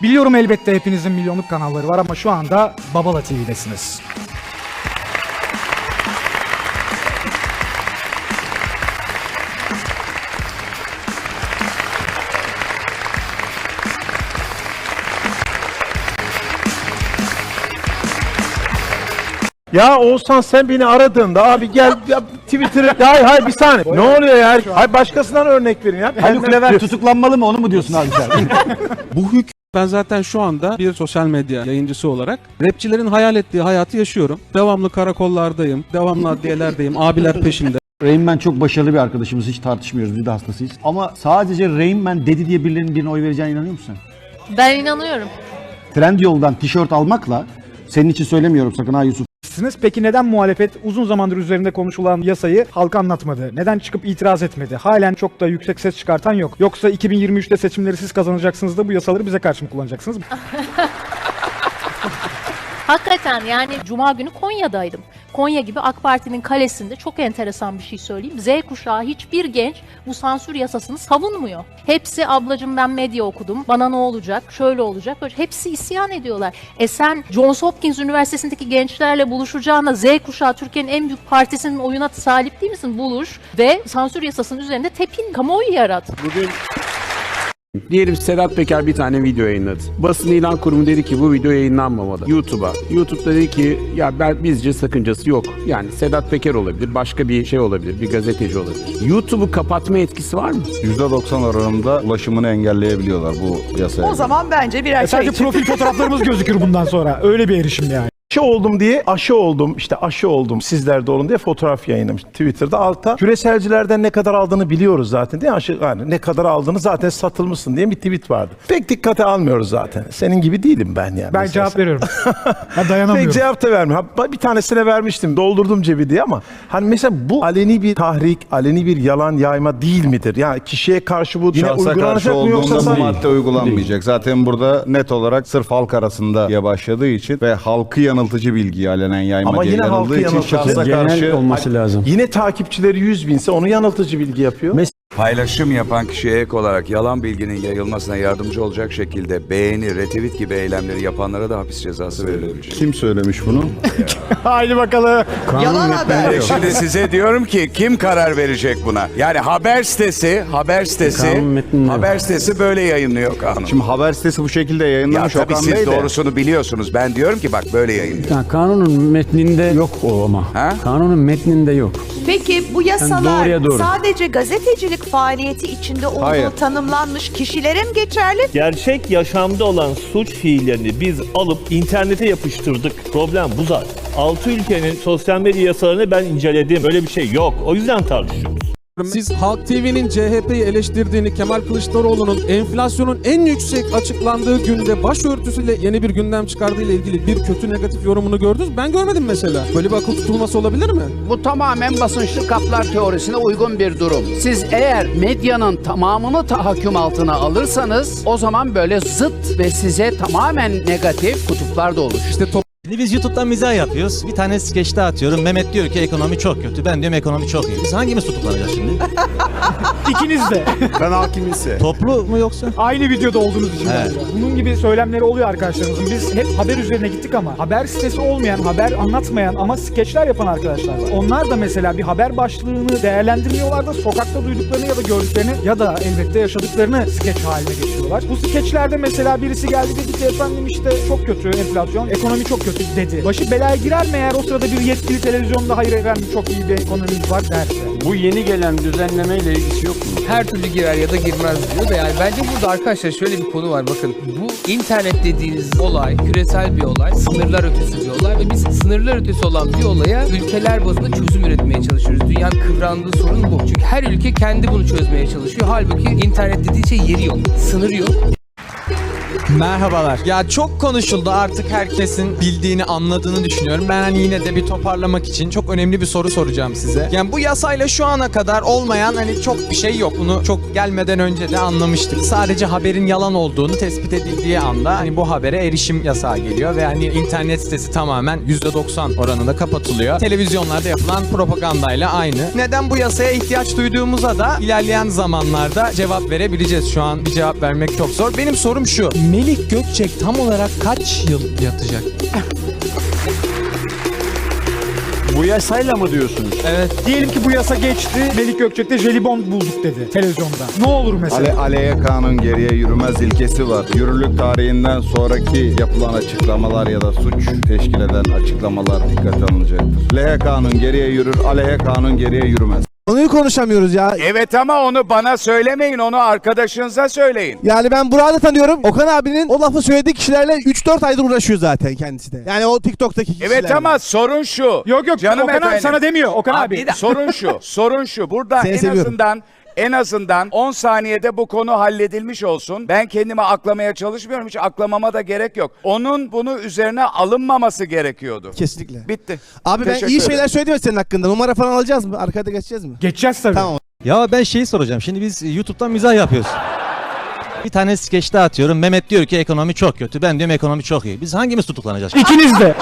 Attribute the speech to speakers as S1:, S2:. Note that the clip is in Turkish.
S1: Biliyorum elbette hepinizin milyonluk kanalları var ama şu anda Babala TV'desiniz.
S2: Ya Oğuzhan sen beni aradığında abi gel ya, Twitter'ı hayır hayır bir saniye. Ne oluyor ya? Hayır başkasından örnek verin ya.
S3: Haluk Levent tutuklanmalı mı onu mu diyorsun abi sen?
S4: Bu hük ben zaten şu anda bir sosyal medya yayıncısı olarak rapçilerin hayal ettiği hayatı yaşıyorum. Devamlı karakollardayım, devamlı adliyelerdeyim, abiler peşimde.
S3: Rain Man çok başarılı bir arkadaşımız hiç tartışmıyoruz biz de hastasıyız. Ama sadece Rain Man dedi diye birilerinin birine oy vereceğine inanıyor musun?
S5: Ben inanıyorum.
S3: Trendyol'dan tişört almakla senin için söylemiyorum sakın ha Yusuf.
S1: Sizsiniz. Peki neden muhalefet uzun zamandır üzerinde konuşulan yasayı halka anlatmadı? Neden çıkıp itiraz etmedi? Halen çok da yüksek ses çıkartan yok. Yoksa 2023'te seçimleri siz kazanacaksınız da bu yasaları bize karşı mı kullanacaksınız?
S5: Hakikaten yani Cuma günü Konya'daydım. Konya gibi AK Parti'nin kalesinde çok enteresan bir şey söyleyeyim. Z kuşağı hiçbir genç bu sansür yasasını savunmuyor. Hepsi ablacım ben medya okudum. Bana ne olacak? Şöyle olacak. Böyle. Hepsi isyan ediyorlar. E sen Johns Hopkins Üniversitesi'ndeki gençlerle buluşacağına Z kuşağı Türkiye'nin en büyük partisinin oyuna talip değil misin? Buluş ve sansür yasasının üzerinde tepin, kamuoyu yarat.
S6: Bugün Diyelim Sedat Peker bir tane video yayınladı. Basın ilan kurumu dedi ki bu video yayınlanmamalı. YouTube'a. YouTube dedi ki ya ben bizce sakıncası yok. Yani Sedat Peker olabilir, başka bir şey olabilir, bir gazeteci olabilir. YouTube'u kapatma etkisi var mı?
S7: %90 oranında ulaşımını engelleyebiliyorlar bu yasaya.
S8: O zaman bence birer
S1: E
S8: çay
S1: sadece
S8: için.
S1: profil fotoğraflarımız gözükür bundan sonra. Öyle bir erişim yani.
S2: Aşı oldum diye aşı oldum işte aşı oldum sizler de olun diye fotoğraf yayınlamış Twitter'da altta. Küreselcilerden ne kadar aldığını biliyoruz zaten değil mi? Aşı, yani ne kadar aldığını zaten satılmışsın diye bir tweet vardı. Pek dikkate almıyoruz zaten. Senin gibi değilim ben yani.
S1: Ben
S2: mesela.
S1: cevap veriyorum. ben
S2: Pek
S1: dayanamıyorum.
S2: cevap da vermiyor. Ha, Bir tanesine vermiştim. Doldurdum cebi diye ama hani mesela bu aleni bir tahrik, aleni bir yalan yayma değil midir? Yani kişiye karşı bu yine
S7: Şahsa karşı
S2: uygulanacak mı yoksa
S7: olduğunda bu madde uygulanmayacak. Zaten burada net olarak sırf halk arasında diye başladığı için ve halkı yanıltıcı bilgiyi alenen yayma
S2: Ama
S7: diye
S2: yine halkı
S7: yanıldığı için
S2: yanıltıcı.
S7: şahsa
S3: Genel
S7: karşı
S3: olması lazım.
S2: Yine takipçileri 100 binse onu yanıltıcı bilgi yapıyor.
S9: Paylaşım yapan kişiye ek olarak yalan bilginin yayılmasına yardımcı olacak şekilde beğeni, retweet gibi eylemleri yapanlara da hapis cezası verilebilecek.
S7: kim söylemiş bunu?
S1: Haydi bakalım.
S8: Yalan haber.
S9: Şimdi size diyorum ki kim karar verecek buna? Yani haber sitesi, haber sitesi,
S3: Kanun metninde yok.
S9: haber sitesi böyle yayınlıyor kanun.
S7: Şimdi haber sitesi bu şekilde
S9: ya
S7: yayınlamış
S9: tabii
S7: Okan
S9: siz
S7: Bey de.
S9: doğrusunu biliyorsunuz. Ben diyorum ki bak böyle yayınlıyor.
S10: Ya kanunun metninde yok o ama.
S9: Ha?
S10: Kanunun metninde yok.
S8: Peki bu yasalar
S10: doğruya doğru.
S8: sadece gazetecilik faaliyeti içinde olduğu
S7: Hayır.
S8: tanımlanmış kişilere mi geçerli?
S11: Gerçek yaşamda olan suç fiillerini biz alıp internete yapıştırdık. Problem bu zaten. 6 ülkenin sosyal medya yasalarını ben inceledim. Öyle bir şey yok. O yüzden tartışıyoruz.
S4: Siz Halk TV'nin CHP'yi eleştirdiğini, Kemal Kılıçdaroğlu'nun enflasyonun en yüksek açıklandığı günde başörtüsüyle yeni bir gündem çıkardığı ile ilgili bir kötü negatif yorumunu gördünüz. Ben görmedim mesela. Böyle bir akıl tutulması olabilir mi?
S12: Bu tamamen basınçlı kaplar teorisine uygun bir durum. Siz eğer medyanın tamamını tahakküm altına alırsanız o zaman böyle zıt ve size tamamen negatif kutuplar da olur.
S4: İşte top
S10: Şimdi biz YouTube'dan mizah yapıyoruz. Bir tane skeçte atıyorum. Mehmet diyor ki ekonomi çok kötü. Ben diyorum ekonomi çok iyi. Biz hangimiz tutuklanacağız şimdi?
S1: İkiniz de.
S6: Ben hakim ise.
S10: Toplu mu yoksa?
S1: Aynı videoda olduğunuz için.
S10: Evet.
S1: Bunun gibi söylemleri oluyor arkadaşlarımızın. Biz hep haber üzerine gittik ama haber sitesi olmayan, haber anlatmayan ama skeçler yapan arkadaşlar var. Onlar da mesela bir haber başlığını değerlendirmiyorlar da sokakta duyduklarını ya da gördüklerini ya da elbette yaşadıklarını skeç haline getiriyorlar. Bu skeçlerde mesela birisi geldi dedi ki efendim işte çok kötü enflasyon, ekonomi çok kötü dedi. Başı belaya girer mi eğer o sırada bir yetkili televizyonda hayır efendim çok iyi bir ekonomimiz var derse.
S12: Bu yeni gelen düzenleme ile ilgisi yok mu?
S13: her türlü girer ya da girmez diyor da yani bence burada arkadaşlar şöyle bir konu var bakın bu internet dediğiniz olay küresel bir olay sınırlar ötesi bir olay ve biz sınırlar ötesi olan bir olaya ülkeler bazında çözüm üretmeye çalışıyoruz. Dünyanın kıvrandığı sorun bu. Çünkü her ülke kendi bunu çözmeye çalışıyor. Halbuki internet dediği şey yeri yok, sınırı yok.
S10: Merhabalar. Ya çok konuşuldu artık herkesin bildiğini anladığını düşünüyorum. Ben hani yine de bir toparlamak için çok önemli bir soru soracağım size. Yani bu yasayla şu ana kadar olmayan hani çok bir şey yok. Bunu çok gelmeden önce de anlamıştık. Sadece haberin yalan olduğunu tespit edildiği anda hani bu habere erişim yasağı geliyor ve hani internet sitesi tamamen %90 oranında kapatılıyor. Televizyonlarda yapılan propagandayla aynı. Neden bu yasaya ihtiyaç duyduğumuza da ilerleyen zamanlarda cevap verebileceğiz. Şu an bir cevap vermek çok zor. Benim sorum şu. Melik Gökçek tam olarak kaç yıl yatacak?
S3: Bu yasayla mı diyorsunuz?
S10: Evet.
S1: Diyelim ki bu yasa geçti. Melik Gökçek de jelibon bulduk dedi televizyonda. Ne olur mesela?
S7: Ale, aleye kanun geriye yürümez ilkesi var. Yürürlük tarihinden sonraki yapılan açıklamalar ya da suç teşkil eden açıklamalar dikkate alınacaktır. Lehe kanun geriye yürür, aleyhe kanun geriye yürümez.
S14: Konuyu konuşamıyoruz ya.
S9: Evet ama onu bana söylemeyin, onu arkadaşınıza söyleyin.
S14: Yani ben Burak'ı da tanıyorum. Okan abinin o lafı söylediği kişilerle 3-4 aydır uğraşıyor zaten kendisi de. Yani o TikTok'taki kişilerle.
S9: Evet ama sorun şu.
S1: Yok yok
S9: Canım
S1: Okan abi
S9: efendim.
S1: sana demiyor. Okan abi.
S9: sorun şu. Sorun şu. Burada
S14: Seni
S9: en
S14: seviyorum.
S9: azından en azından 10 saniyede bu konu halledilmiş olsun. Ben kendimi aklamaya çalışmıyorum. Hiç aklamama da gerek yok. Onun bunu üzerine alınmaması gerekiyordu.
S14: Kesinlikle.
S9: Bitti.
S14: Abi ben
S9: Teşekkür
S14: iyi
S9: ederim.
S14: şeyler söyledim ya senin hakkında. Numara falan alacağız mı? Arkada geçeceğiz mi?
S1: Geçeceğiz tabii.
S14: Tamam.
S10: Ya ben şeyi soracağım. Şimdi biz YouTube'dan mizah yapıyoruz. Bir tane skeçte atıyorum. Mehmet diyor ki ekonomi çok kötü. Ben diyorum ekonomi çok iyi. Biz hangimiz tutuklanacağız?
S1: İkiniz de.